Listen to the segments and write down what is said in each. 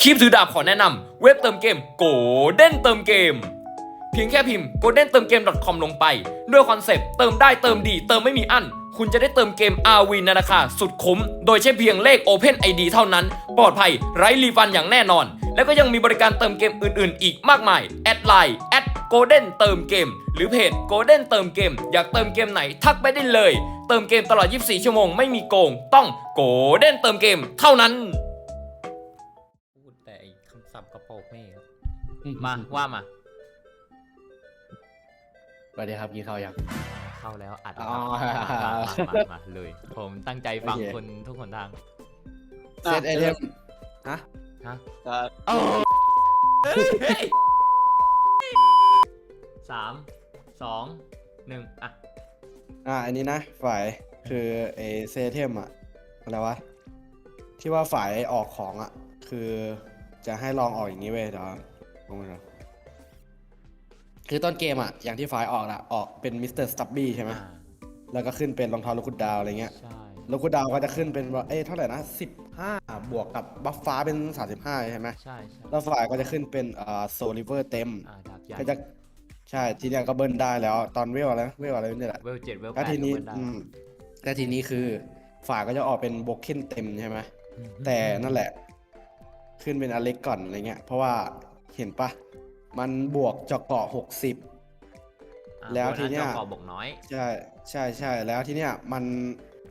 คลิปถือดาบขอแนะนำเว็บเติมเกมโกลเด้นเติมเกม เพียงแค่พิมพ์ golden เติมเกม .com ลงไป ด้วยคอนเซปต์เติมได้เติมดี เติมไม่มีอั้น คุณจะได้เติมเกม RV ในราคาสุดคุ้ม โดยใช้เพียงเลข Open ID เท่านั้น ปลอดภัยไร้รีฟันอย่างแน่นอน แล้วก็ยังมีบริการเติมเกมอื่นๆ อีกมากมาย แอดไลน์แอด golden เติมเกม หรือเพจ golden เติมเกม อยากเติมเกมไหนทักไปได้เลย เติมเกมตลอด 24 ชั่วโมงไม่มีโกง ต้อง golden เติมเกม เท่านั้น มาว่ามาสวัสดีครับกินข้าวยัง เข้าแล้วอัดอ๋อมามามามาเลยผมตั้งใจฟังโอเคคนทุกคนทาง เซตไอเทมฮะฮะก็โอ้สามสองหนึ่งอะอ่าอันนี้นะฝ่ายคือเอเซตไอเทมอะอะไรวะ ที่ว่าฝ่ายออกของอะคือจะให้ลองออกอย่างนี้เว้ยเดี๋ยว ลงมาดูคือต้นเกมอะอย่างที่ฝ่ายออกละออกเป็นมิสเตอร์สตับบี้ใช่ไหมอ่าแล้วก็ขึ้นเป็นรองเท้าลูกคุดดาวอะไรเงี้ย ใช่ลูกคุดดาวก็จะขึ้นเป็นว่าเอ้ยเท่าไหร่นะสิบห้าบวกกับบัฟฟ้าเป็นสามสิบห้าใช่ไหมใช่ใช่แล้วฝ่ายก็จะขึ้นเป็นอ่าโซลิเวอร์เต็ม อ่าดาบใหญ่ก็จะใช่ทีเนี้ยก็เบิ้ลได้แล้ว ตอนเวลอะไรนะเวลอะไรเนี่ยแหละเวลเจ็ดเวลแปก็ดทีนี้ก็เบิร์ได้อืมก็ทีนี้คือฝ่ายก็จะออกเป็นโบเคนเต็มใช่ไหม อืมแต่นั่นแหละ ขึ้นเป็นอเล็กก่อนอะไรเงี้ย เพราะว่า เห็นปะมันบวกเจาะเกาะหกสิบอ่าแล้วทีเนี้ยบกบกน้อย ใช่ใช่ใช่แล้วทีเนี้ยมัน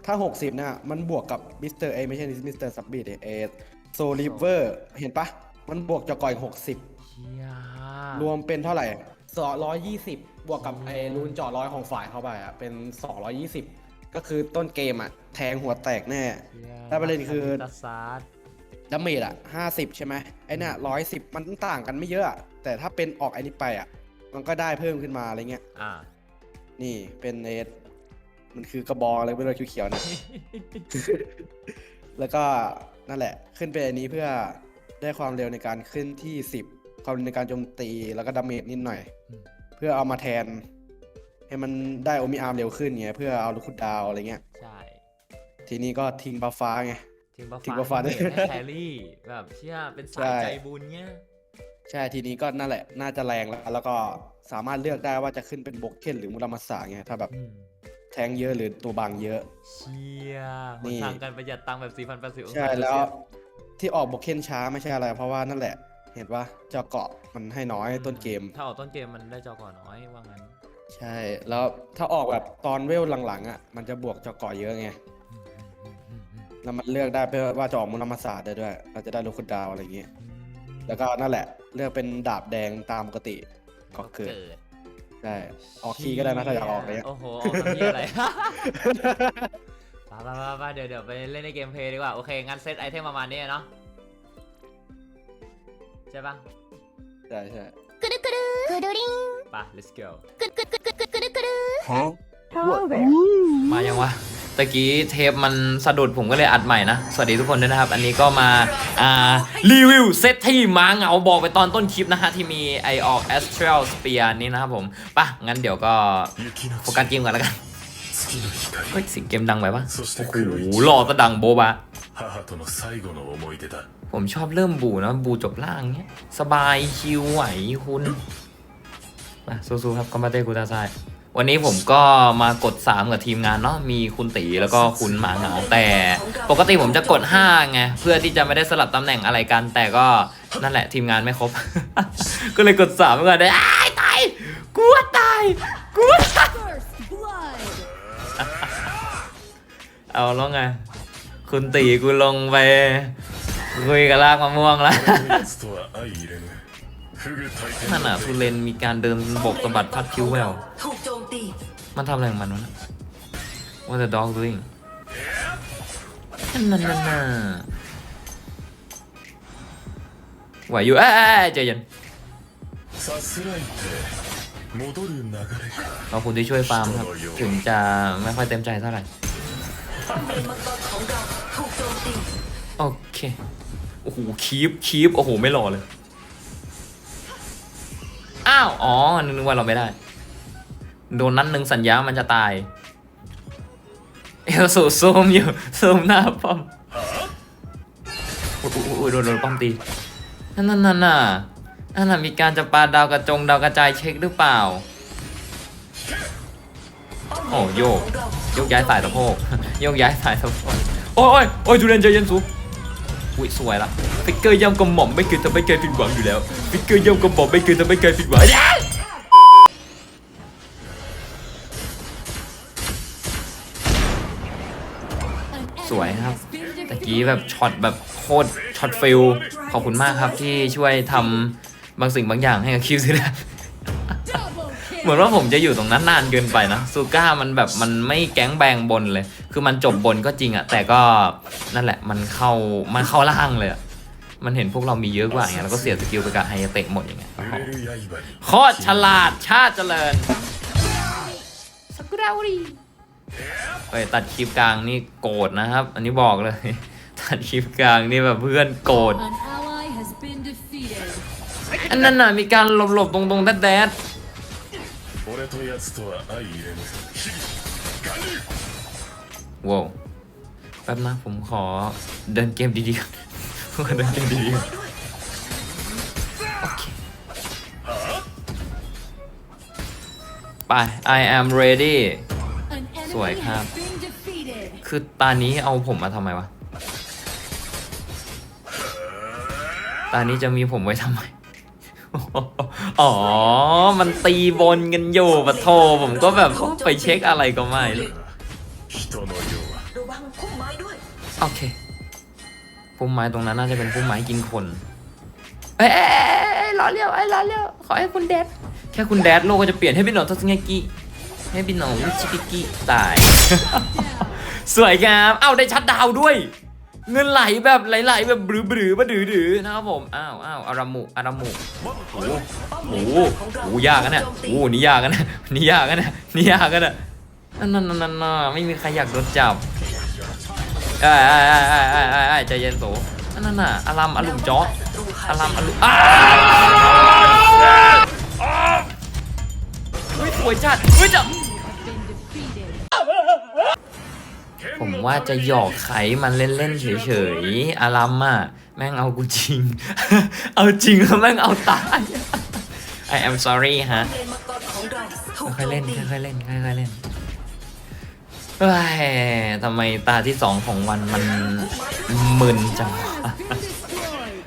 ถ้า 60เนี่ยมันบวกกับมิสเตอร์เอไม่ใช่มิสเตอร์ซับบีดเอโซลิเวอร์เห็นปะมันบวกเจาะเกาะอีกหกสิบเชียรวมเป็นเท่าไหร่สองร้อยยี่สิบบวกกับไอ้รูนเจาะร้อยของฝ่ายเข้าไปอะเป็นสองร้อยยี่สิบก็คือต้นเกมอะ แทงหัวแตกแน่ เชี่ยแล้วประเด็นคือตัดซาร์ ดดาเมจอะห้าสิบใช่ไหมไอ้เนี่ยร้อยสิบมันต่างกันไม่เยอะอะแต่ถ้าเป็นออกไอ้นี้ไปอะมันก็ได้เพิ่มขึ้นมาอะไรเงี้ย อ่า นี่เป็นเอสมันคือกระบอกอะไรไม่รู้เขียวๆนะ แล้วก็นั่นแหละ ขึ้นเป็นอันนี้เพื่อได้ความเร็วในการขึ้นที่ 10 ความเร็วในการโจมตีแล้วก็ดาเมจนิดหน่อย อืม เพื่อเอามาแทน ให้มันได้โอมิอาร์มเร็วขึ้นไงเพื่อเอาลูกคุดดาวอะไรเงี้ย ใช่ ทีนี้ก็ทิ้งบัฟฟ้าไง ทีมบัฟทีมบัฟฟ้าให้ด้วยให้แครี่แบบเชี่ยเป็นสาใช่ยใจบุญเงี้ยใช่ทีนี้ก็นั่นแหละ น่าจะแรงแล้ว แล้วก็สามารถเลือกได้ว่าจะขึ้นเป็นบกเคนหรือมุรามาสาไงถ้าแบบอืมแทงเยอะหรือตัวบางเยอะ เชียหนี่นทางการประหยัดตังค์แบบ4 0 8 0องใช่ศาแล้วเซลเซียสที่ออกบกเคนช้าไม่ใช่อะไร เพราะว่านั่นแหละ เห็นว่าเจาะเกาะมันให้น้อยต้นเกม ถ้าออกต้นเกมมันได้จอก่อนน้อยว่างั้น ใช่แล้วถ้าออกแบบตอนเวลหลังๆอะมันจะบวกเจาะเกาะเยอะไงอืมอืมอืมอืม แล้วมันเลือกได้เพื่อว่าจะออกมูลมศาสตร์ได้ด้วย เราจะได้ลูกคุณดาวอะไรอย่างเงี้แล้วก็นั่นแหละ เลือกเป็นดาบแดงตามปกติก็เกิดใช่ออกคีย์ก็ได้นะถ้าอยากออกเลยโอ้โหออกคีย์อะไรป้าป้าป้เดี๋ยวเดี๋ยวไปเล่นในเกมเพลย์ดีกว่า โอเค งั้นเซตไอเทมประมาณนี้เนาะใช่ปะใช่ใช่กรุกรุกรุริงไป let's go กรุกรุกรุกรุกรุฮะมายังวะ ตะกี้เทปมันสะดุดผมก็เลยอัดใหม่นะ สวัสดีทุกคนด้วยนะครับ อันนี้ก็มาารีวิวเซตที่มาเหงาบอกไปตอนต้นคลิปนะฮะ ที่มีไอออกแอสเทรลสเปียนี่นะครับผมปะงั้นเดี๋ยวก็โฟกัสเกมกันแล้วกันเฮ้ยสิงเกมดังไปปะโอ้โหหล่อก็ดังโบบะผมชอบเริ่มบูนะบูจบล่างเงี้ยสบายคิวไหวคุณมาสู้ๆครับก็มาเต้กูตาไซ วันนี้ผมก็มากด 3 กับทีมงานเนาะมีคุณตีแล้วก็คุณหมาเหงาแต่ ปกติผมจะกด5ไงเพื่อที่จะไม่ได้สลับตำแหน่งอะไรกัน แต่ก็นั่นแหละทีมงานไม่ครบ ก็เลยกด3ไปก่อนได้ตายกลัวตายกลัวตายเอาแล้วไงคุณตีกูลงไปคุยกับลากมะม่วงแล้ว นั่นอะทูเรนมีการเดินบกสะบัดพัดคิ้วแววถูกโจมตีมันทำอะไรของมันวะนะว่าจ the dog doing นั่นนั่นน่ะไหวอยู่เอ้ยใจเย็นเราคุณที่ช่วยฟาร์มครับ ถึงจะไม่ค่อยเต็มใจเท่าไหร่โอเค โอ้โห คีบคีบโอ้โห ไม่รอเลย อ้าว อ๋อ นึกว่าเราไม่ได้ โดนนั้นหนึ่งสัญญามันจะตาย เอลสูซูมอยู่ซูมหน้าป้อมอุ๊ยอุ๊ยอุ๊ยอุ้ยโดนโดนป้อมตีนั่นนั่นนั่นน่ะนั่นน่ะมีการจะปาดาวกระจงดาวกระจายเช็คหรือเปล่า โอ้โยกโยกย้ายสายสะโพกโยกย้ายสายสะโพกโอ้ยโอ้ยโอ้ยดูเรนใจเย็นสูอุ้ยสวยละ ฟิกเกอร์ย่ำกระหม่อมไม่เคยทำให้ใครผิดหวังอยู่แล้วฟิกเกอร์ย่ำกระหม่อมไม่เคยทำให้ใครผิดหวังสวยครับตะกี้แบบช็อตแบบโคตรช็อตฟิลขอบคุณมากครับที่ช่วยทำบางสิ่งบางอย่างให้กับคิวซินะเหมือนว่าผมจะอยู่ตรงนั้นนานเกินไปนะซูก้ามันแบบมันไม่แก๊งแบงบนเลย คือมันจบบนก็จริงอะแต่ก็นั่นแหละมันเข้ามันเข้าล่างเลยอะ มันเห็นพวกเรามีเยอะกว่าอย่างเงี้ยเราก็เสียสกิลไปกับไฮยาเตะหมดอย่างเงี้ยโคตรฉลาดชาติเจริญสกุรารีไปตัดคลิปกลางนี่โกรธนะครับ อันนี้บอกเลย ตัดคลิปกลางนี่แบบเพื่อนโกรธอันนั้นน่ะมีการหลบๆตรงๆแดดแดดว้าวแป๊บนะผมขอเดินเกมดีๆ เดินเก่งดีไป I am ready สวยครับ คือตานี้เอาผมมาทำไมวะ ตานี้จะมีผมไว้ทำไม อ๋อ มันตีบนกันอยู่ปะโทผมก็แบบไปเช็คอะไรก็ไม่ โอเค พุ่มไม้ตรงนั้นน่าจะเป็นพุ่มไม้กินคน เอ้ยเอ้ยเอ้ยเอ้ยล้อเลี้ยวไอ้ยล้อเลี้ยวขอให้คุณแดด แค่คุณแดดโลกก็จะเปลี่ยนให้เป็นหนอนทัศนกิให้เป็นหนอนชิกิกิตาย สวยงาม เอ้าได้ชัดดาวด้วย เงินไหลแบบไหลๆแบบบรือบือๆบดือดือๆนะครับผมอ้าวอ้าวอารามุอารามุโอ้โหโอ้โหโอ้โหยากกันเนี่ยโอ้โหนี่ยากกันนะนี่ยากกันนะนี่ยากกันนะนั่นนั่นนั่นนั่นไม่มีใครอยากโดนจับ ไอ้ไอ้ไอ้ไอ้ไอ้ไอ้ไอ้ใจเย็นโสนั่นนั่นน่ะอารัมอารุมจ๊อกอารัมอารุอ้าวอุ้ยสวยจัดอุ้ยจับผมว่าจะหยอกไขมันเล่นๆเฉยๆอารัมอะแม่งเอากูจริง เอาจริงแล้วแม่งเอาตาย I am sorry ฮะค่อยๆเล่นค่อยๆเล่นค่อยๆเล่น เฮ้ยทำไมตาที่สองของวันมันมึนจังวะ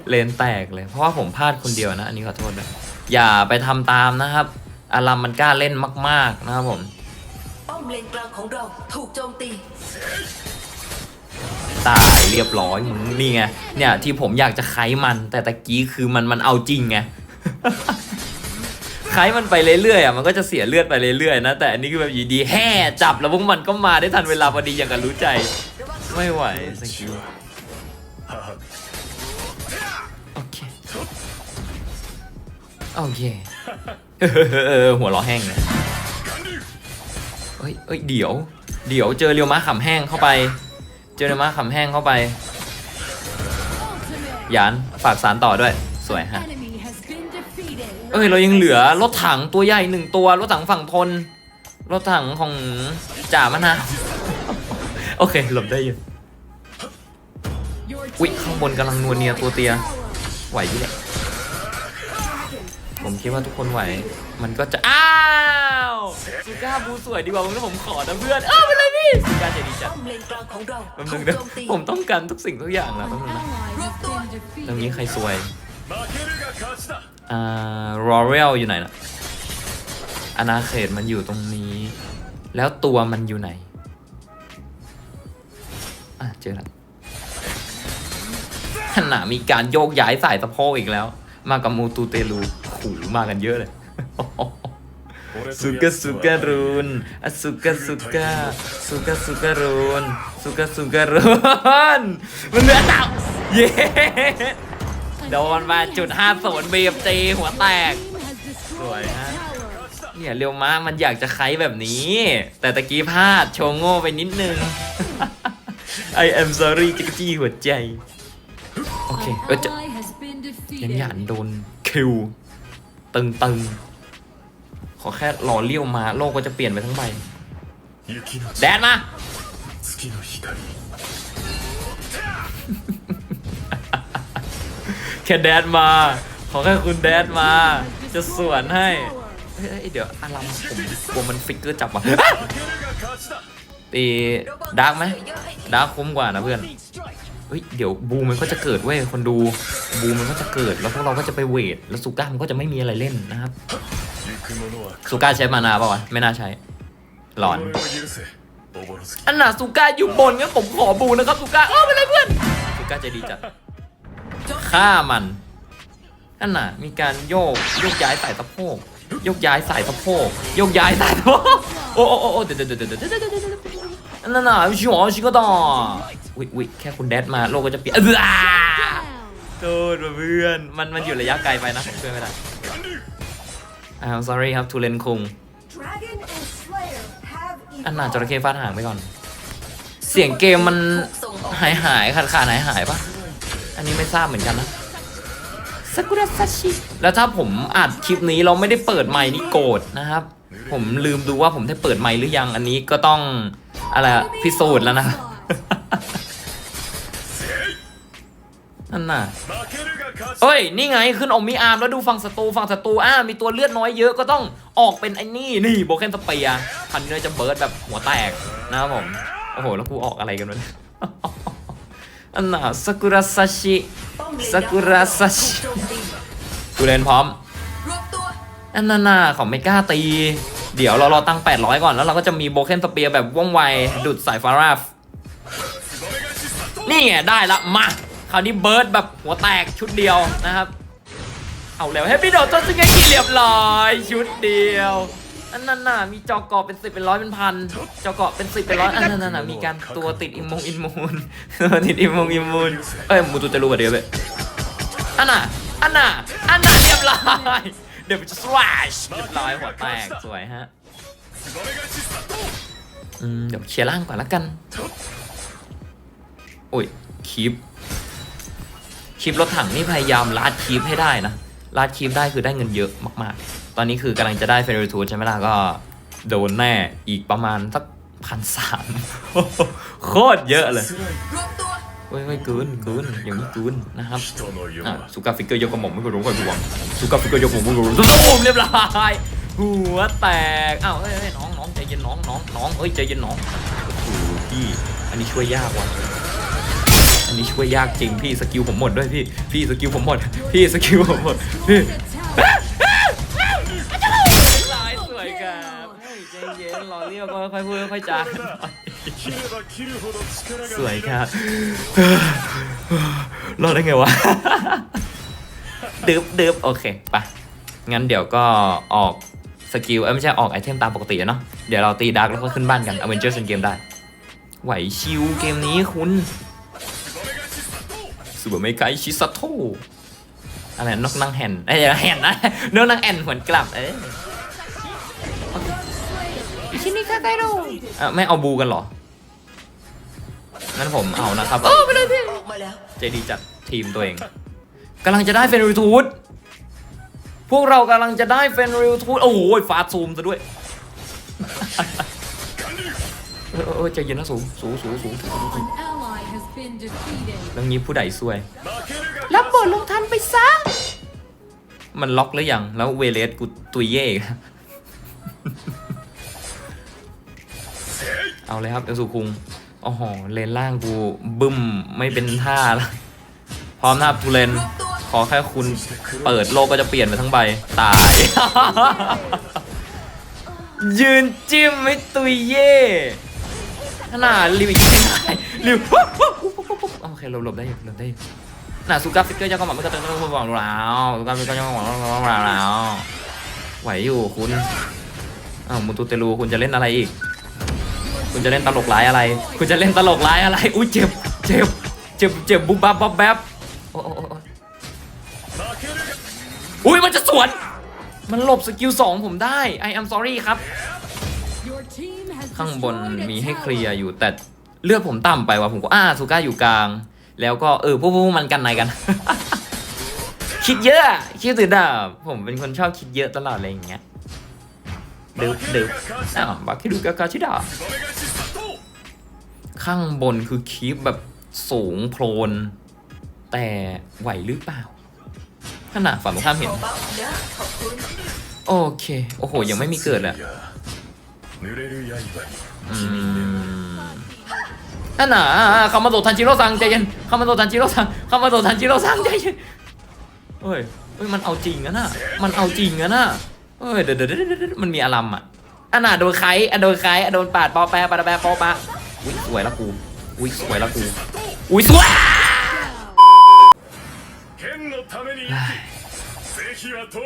เลนแตกเลย เพราะว่าผมพลาดคนเดียวนะ อันนี้ขอโทษด้วยอย่าไปทำตามนะครับ อารัมมันกล้าเล่นมาก ๆ นะครับผมป้อมเลนกลางของเราถูกโจมตีตายเรียบร้อยมึงนี่ไงเนี่ยที่ผมอยากจะไค้มันแต่ตะกี้คือมันมันเอาจริงไง ไค้มันไปเรื่อยๆอะมันก็จะเสียเลือดไปเรื่อยๆนะ แต่อันนี้คือแบบอยู่ดีแห่จับแล้วพวกมันก็มาได้ทันเวลาพอดีอย่างกันรู้ใจ ไม่ไหวสกิล母โอเค โอเค เออหัวเราะแห้งเลยเฮ้ยเอ้ยเดี๋ยว เดี๋ยวเจอเรียวม้าขำแห้งเข้าไป เจอเรียวม้าขำแห้งเข้าไปยานฝากสารต่อด้วย สวยฮะ เอ้ย เรายังเหลือรถถังตัวใหญ่หนึ่งตัว รถถังฝั่งทน รถถังของจ่ามะนาวโอเค หลบได้อยู่อุ้ยข้างบนกำลังนวลเนียตัวเตีย ไหวยี่แหละผมคิดว่าทุกคนไหว มันก็จะ อ้าวสุก้าบูสวยดีกว่ามึงแล้วผมขอนะเพื่อน เออเป็นไรพี่สุก้าใจดีจัดแป๊บนึงนะผมต้องการทุกสิ่งทุกอย่างนะต้อบนึงนะตรงนี้ใครสวย อ่รอเรลอยู่ไหนนะอนาเขตมันอยู่ตรงนี้ แล้วตัวมันอยู่ไหน อะ เจอแล้วขณะมีการโยกย้ายสายสะโพกอีกแล้ว มากับมูตูเตลูขู่มากันเยอะเลยสุกะสุกะรุนอสุกะสุกะสุกะสุกะรุนสุกะสุกะรุนมันเหลือเต่าเย้ โดนมาจุดห้าศูนย์บีบจีหัวแตก สวยฮะ เนี่ยเรียวม้ามันอยากจะไคแบบนี้ แต่ตะกี้พลาดโชว์โง่ไปนิดนึง I am sorry จิกจี้หัวใจ โอเค เออจะ Ally has been ยัง defeated. หยานโดนคิว ตึงตึงๆขอแค่หล่อเลี้ยวมา โลกก็จะเปลี่ยนไปทั้งใบ雪のแดนมา แค่แดดมา ขอแค่คุณแดดมา จะสวนให้เฮ้ยเดี๋ยวอารมณ์ผมกลัวมันฟิกเกอร์จับว่ะตีดาร์กไหมดาร์กคุ้มกว่านะเพื่อนเฮ้ยเดี๋ยวบูมันก็จะเกิดเว้ยคนดูบูมันก็จะเกิดแล้วพวกเราก็จะไปเวทแล้วสุก้ามันก็จะไม่มีอะไรเล่นนะครับสุก้าใช้มานาป่าวะไม่น่าใช้หลอนอันน่ะสุก้าอยู่บนงั้นผมขอบูนะครับสุก้าอ้อไปเลยเพื่อนสุก้าจะดีจัด ฆ่ามันอันน่ะ มีการโยกโยกย้ายสายสะโพกโยกย้ายสายสะโพกโยกย้ายสายสะโพกโอ้โอ้โอ้เดี๋ยวเดี๋ยวเดี๋ยวเดี๋ยวเดี๋ยวนั่นน่ะชิวอ๋อชิก็ต่ออุ้ยอุ้ยแค่คุณแดดมาโลกก็จะเปลี่ยนโทษเพื่อนมันมันอยู่ระยะไกลไปนะผมช่วยไม่ได้อ้าว sorry ครับทูเลนคุงอันน่าจระเข้ฟาดหางไปก่อน เสียงเกมมันหายหายขาดขาดหายหายปะ อันนี้ไม่ทราบเหมือนกันนะสากุระซาชิแล้วถ้าผมอัดคลิปนี้เราไม่ได้เปิดไมค์นี่โกรธนะครับ ผมลืมดูว่าผมได้เปิดไมค์หรือยังอันนี้ก็ต้องอะไรพิสูจน์แล้วนะนั่นน่ะเฮ้ย นี่ไงขึ้นอมมิอาร์มแล้วดูฝั่งศัตรูฝั่งศัตรูอ้ามีตัวเลือดน้อยเยอะก็ต้องออกเป็นไอ้นี่นี่โบเคนสเปียพันนี้จะเบิร์ดแบบหัวแตกนะครับผม โอ้โห แล้วกูออกอะไรกันวะ อันน่ะซากุระซาชิป้อมเลนซากุระซาชิถูกโจมตีกูเล่นพร้อมรวบตัวอันนั้นน่ะเขาไม่กล้าตี เดี๋ยวเรารอตั้ง 800 ก่อนแล้วเราก็จะมีโบเคนสเปียร์แบบว่องไวดุดสายฟาราฟนี่ไงได้ละมาคราวนี้เบิร์ดแบบหัวแตกชุดเดียวนะครับ เอาแล้วให้พี่โดดต้นซึ่งไงกี่เรียบร้อยชุดเดียว อันนั้นน่ะมีจอกเกาะเป็นสิบเป็นร้อยเป็นพันจอกเกาะเป็นสิบเป็นร้อยอันนั้นน่ะมีการตัวติดอิมมงอิมมูนตัวติดอิมมงอิมมูนเอ้ยมูตุวจะรู้ว่าเดี๋ยวไปอันน่ะอันน่ะอันน่ะเรียบร้อยเดี๋ยวจะสวายเรียบร้อยหัวแตกสวยฮะเดี๋ยวเคลียร์ร่างก่อนละกันโอ้ยคีบคีบรถถังนี่พยายามลาดคีบให้ได้นะลาดคีบได้คือได้เงินเยอะมากๆ ตอนนี้คือกำลังจะได้เฟรนด์ทูใช่ไหมล่ะก็โดนแน่อีกประมาณสักพันสามโคตรเยอะเลยเว้ยเว้ยกืนกืนอย่างนี้กืนนะครับสุกาฟิกเกอร์ยกกระหม่อมไม่ก็รู้ก่อนห่วงสุกาฟิกเกอร์ยกกระหม่อมไม่ก็รู้ตุ้มเรียบร้อยหัวแตกอ้าวเฮ้ยน้องน้องใจเย็นน้องน้องน้องเฮ้ยใจเย็นน้องพี่อันนี้ช่วยยากว่ะอันนี้ช่วยยากจริงพี่สกิลผมหมดด้วยพี่พี่สกิลผมหมดพี่สกิลผมหมดพี่ เฮ้ยใจเย็นรอเรียกก็ค่อยพูดค่อยจากันหน่อย 切れば切るほど力が สวยครับ รอดได้ไงวะ ดืบดืบโอเคไปะงั้นเดี๋ยวก็ออกสกิลเอ้ยไม่ใช่ออกไอเทมตามปกติอะเนาะ เดี๋ยวเราตีดาร์กแล้วก็ขึ้นบ้านกันอเวนเจอร์สเกมได้ ไหวชิวเกมนี้คุณสุบะไม่ไกชิซัตโตอะไรนกนางแห่นเอ้ยแห่นนะ นกนางแอ่นหวนกลับ เอ้ย ชินิคาไกโรเอ่อไม่เอาบูกันเหรองั้นผมเอานะครับเออไปเลยพี่เจดีจัดทีมตัวเองกำลังจะได้เฟนริทูดพวกเรากำลังจะได้เฟนริทูดโอ้โหฟาดซูมซะด้วยเออเออใจเย็นนะสูงสูงสูงสูงแล้วงี้ผู้ใดซวย รับบทลงทันไปซะมันล็อกหรือยัง แล้วเวเลสกูตุยเย่ เอาเลยครับเอลซูคุงโอ๋อหเลนล่างกูบึ้มไม่เป็นท่าละพร้อมนะครับทูเลนขอแค่คุณเปิดโลกก็จะเปลี่ยนไปทั้งใบ ตาย ยืนจิ้มไม่ตุยเย่ขนาดลิวอีกไม่ได้ลิวโอเคหลบหลบได้อยู่หลบได้อยู่น่ะซูก้าฟิกเกอร์เจ้าก็หมาไม่กระตุ้นต้องบอกแล้วซูก้าฟิกเกอร์จ้าก็หมาต้องบอกแล้วไหวอยู่คุณอ้าวมูตูเตลูคุณจะเล่นอะไรอีก คุณจะเล่นตลกร้ายอะไร คุณจะเล่นตลกร้ายอะไร อุ้ยเจ็บ เจ็บ เจ็บ เจ็บบุบบับบับแบบอุ้ยมันจะสวน มันหลบสกิลสองผมได้ I am sorry ครับ ข้างบนมีให้เคลียร์อยู่แต่เลือดผมต่ำไปว่ะผมก็อ้าสุก้าอยู่กลาง แล้วก็เออพวกพวกมันกันไหนกัน คิดเยอะ คิดตื่นดาผมเป็นคนชอบคิดเยอะตลอดอะไรอย่างเงี้ย เดึบดึบอะบาคิดูกาคาชิดะข้างบนคือคีปแบบสูงโพลน แต่ไหวหรือเปล่าขนาดฝั่งตรงข้ามเห็น โอเค โอ้โห ยังไม่มีเกิดอะนั่นน่ะคามาโดทันจิโร่ซังใจเย็นคามาโดทันจิโร่ซังคามาโดทันจิโร่ซังใจเย็นเฮ้ยเฮ้ย มันเอาจริงนะน่ะ มันเอาจริงนะน่ะ เอ้เดี๋ยวเดี๋ยวมันมีอารมณ์อะอันน่ะโดนไคอันโดนไคอันโดนปาดปอแปะปาดแปะปอปะอุ้ยสวยละกูอุ้ยสวยละกูอุ้ยสวย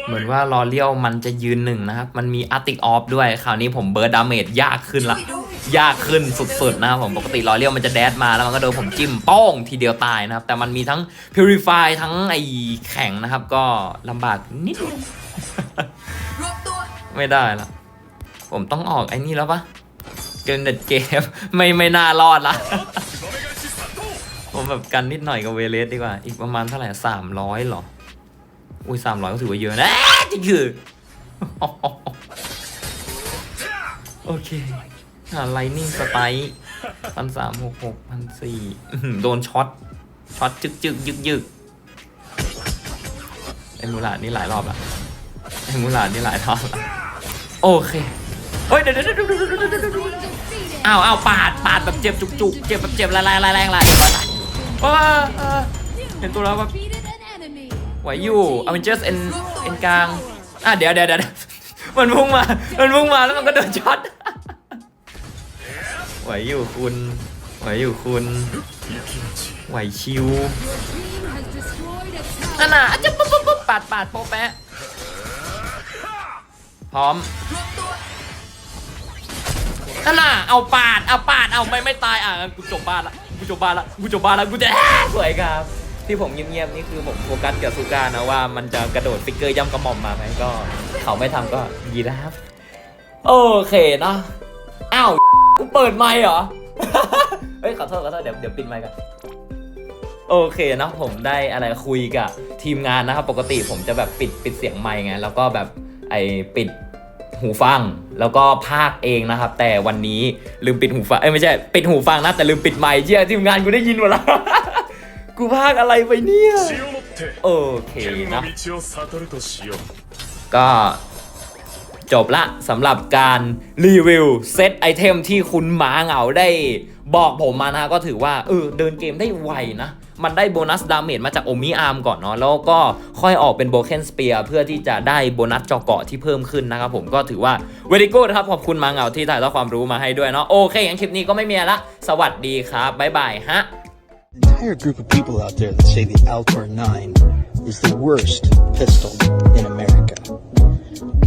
เหมือนว่ารอเลี้ยวมันจะยืนหนึ่งนะครับ มันมีอาร์ติกออฟด้วยคราวนี้ผมเบิร์ดดาเมจยากขึ้นละ ยากขึ้นสุดๆนะครับผมปกติรอเลี้ยวมันจะแดดมาแล้วมันก็โดนผมจิ้มป้องทีเดียวตายนะครับ แต่มันมีทั้งพิวริฟายทั้งไอแข็งนะครับ ก็ลำบากนิดนึง ไม่ได้ละ ผมต้องออกไอ้นี่แล้วปะเกมเด็ดเกมไม่ไม่น่ารอดละผมแบบกันนิดหน่อยกับเวเลสดีกว่า อีกประมาณเท่าไหร่สามร้อยหรอ อุ้ยสามร้อยก็ถือว่าเยอะนะจริงคือโอเคหาไลนิ่งสไตล์พันสามหกหกพันสี่โดนช็อต ช็อตจึกจึกยึกยึกไอ้มูลาดนี่หลายรอบละไอ้มูลาดนี่หลายรอบละ โอเคเฮ้ยเดี๋ยวเดี๋ยวเดี๋ยวเดี๋ยวเดี๋ยวเดี๋ยวเดี๋ยวอ้าวอ้าวปาดปาดแบบเจ็บจุกจุกเจ็บแบบเจ็บลายลายลายแรงลายเออเออเห็นตัวแล้วแบบไหวอยู่อเวนเจอร์เอ็นเอ็นกลางอะเดี๋ยวเดี๋ยวเดี๋ยวมันพุ่งมา มันพุ่งมาแล้วมันก็โดนช็อตไหวอยู่คุณไหวอยู่คุณไหวชิวอันน่ะจะปุ๊บปุ๊บปุ๊บปาดปาดโปะแปะ พร้อมนั่นน่ะเอาปาด เอาปาด เอาไม่ไม่ตาย อะกูจบบ้านละ กูจบบ้านละ กูจบบ้านละ กูจะสวยครับ ที่ผมเงียบๆนี่คือผมโฟกัสกับซูก้านะว่ามันจะกระโดดฟิกเกอร์ย่ำกระหม่อมมาไหมก็ เขาไม่ทำก็ดีแล้วครับโอเคเนาะอ้าวกูเปิดไมค์เหรอ เฮ้ยขอโทษขอโทษเดี๋ยวเดี๋ยวปิดไมค์กันโอเคเนาะผมได้อะไรคุยกับทีมงานนะครับ ปกติผมจะแบบปิดปิดเสียงไมค์ไงแล้วก็แบบ ไอปิดหูฟังแล้วก็ภาคเองนะครับ แต่วันนี้ลืมปิดหูฟังเอ้ไม่ใช่ปิดหูฟังนะแต่ลืมปิดไมค์เชี่ยทีมงานกูได้ยินหมดแล้วกูภาคอะไรไปเนี่ยโอเคนะก็จบละสำหรับการรีวิวเซตไอเทมที่คุณหมาเหงาได้บอกผมมานะก็ถือว่าเออเดินเกมได้ไวนะมันได้โบนัสดาเมจมาจากโอมิอาร์มก่อนเนาะแล้วก็ค่อยออกเป็นโบเคนสเปียร์เพื่อที่จะได้โบนัสจอเกาะที่เพิ่มขึ้นนะครับผมก็ถือว่าเว r ิโก้นะครับขอบคุณมาเงาที่ถ่ายทอดความรู้มาให้ด้วยเนาะโอเคงั้นคลิปนี้ก็ไม่มีละ สวัสดีครับบ๊ายบายฮะ entire group of people out there that say the Altor 9 is the worst pistol in America.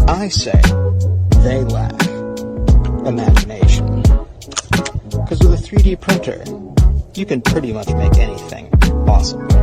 I say they lack imagination. Because with a 3D printer, you can pretty much make anything awesome.